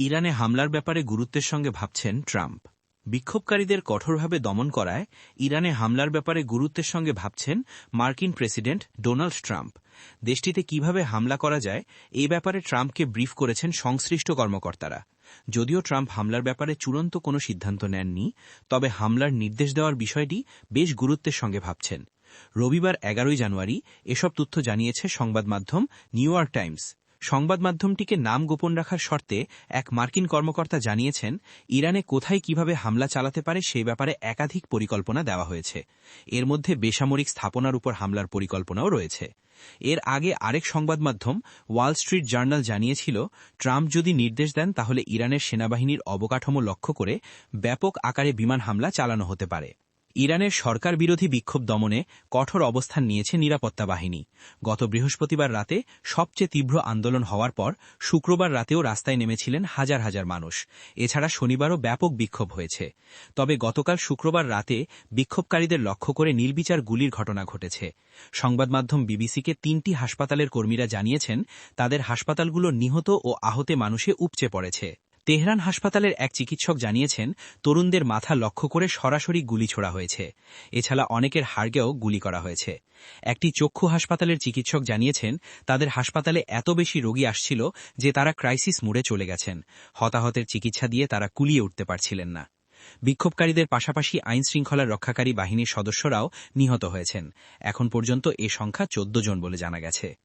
ইরানে হামলার ব্যাপারে গুরুত্বের সঙ্গে ভাবছেন ট্রাম্প। বিক্ষোভকারীদের কঠোরভাবে দমন করায় ইরানে হামলার ব্যাপারে গুরুত্বের সঙ্গে ভাবছেন মার্কিন প্রেসিডেন্ট ডোনাল্ড ট্রাম্প। দেশটিতে কীভাবে হামলা করা যায় এই ব্যাপারে ট্রাম্পকে ব্রিফ করেছেন সংশ্লিষ্ট কর্মকর্তারা। যদিও ট্রাম্প হামলার ব্যাপারে চূড়ান্ত কোনো সিদ্ধান্ত নেননি, তবে হামলার নির্দেশ দেওয়ার বিষয়টি বেশ গুরুত্বের সঙ্গে ভাবছেন। রবিবার এগারোই জানুয়ারি এসব তথ্য জানিয়েছে সংবাদ মাধ্যম নিউ ইয়র্ক টাইমস। সংবাদ মাধ্যমটিকে নাম গোপন রাখার শর্তে এক মার্কিন কর্মকর্তা জানিয়েছেন, ইরানে কোথায় কীভাবে হামলা চালাতে পারে সেই ব্যাপারে একাধিক পরিকল্পনা দেওয়া হয়েছে। এর মধ্যে বেসামরিক স্থাপনার উপর হামলার পরিকল্পনাও রয়েছে। এর আগে আরেক সংবাদ মাধ্যম ওয়াল স্ট্রিট জার্নাল, জানিয়েছিল, ট্রাম্প যদি নির্দেশ দেন, তাহলে ইরানের সেনাবাহিনীর অবকাঠামো লক্ষ্য করে ব্যাপক আকারে বিমান হামলা চালানো হতে পারে। ইরানের সরকার বিরোধী বিক্ষোভ দমনে কঠোর অবস্থান নিয়েছে নিরাপত্তা বাহিনী। গত বৃহস্পতিবার রাতে সবচেয়ে তীব্র আন্দোলন হওয়ার পর শুক্রবার রাতেও রাস্তায় নেমেছিলেন হাজার হাজার মানুষ। এছাড়া শনিবারও ব্যাপক বিক্ষোভ হয়েছে। তবে গতকাল শুক্রবার রাতে বিক্ষোভকারীদের লক্ষ্য করে নির্বিচার গুলির ঘটনা ঘটেছে। সংবাদ মাধ্যম বিবিসিকে তিনটি হাসপাতালের কর্মীরা জানিয়েছেন, তাদের হাসপাতালগুলো নিহত ও আহতে মানুষে উপচে পড়েছে। তেহরান হাসপাতালের এক চিকিৎসক জানিয়েছেন, তরুণদের মাথা লক্ষ্য করে সরাসরি গুলি ছোড়া হয়েছে। এছাড়া অনেকের হাড়গেও গুলি করা হয়েছে। একটি চক্ষু হাসপাতালের চিকিৎসক জানিয়েছেন, তাদের হাসপাতালে এত বেশি রোগী আসছিল যে তারা ক্রাইসিস মোড়ে চলে গেছেন। হতাহতের চিকিৎসা দিয়ে তারা কুলিয়ে উঠতে পারছিলেন না। বিক্ষোভকারীদের পাশাপাশি আইন শৃঙ্খলার রক্ষাকারী বাহিনীর সদস্যরাও নিহত হয়েছেন। এখন পর্যন্ত এ সংখ্যা চোদ্দ জন বলে জানা গেছে।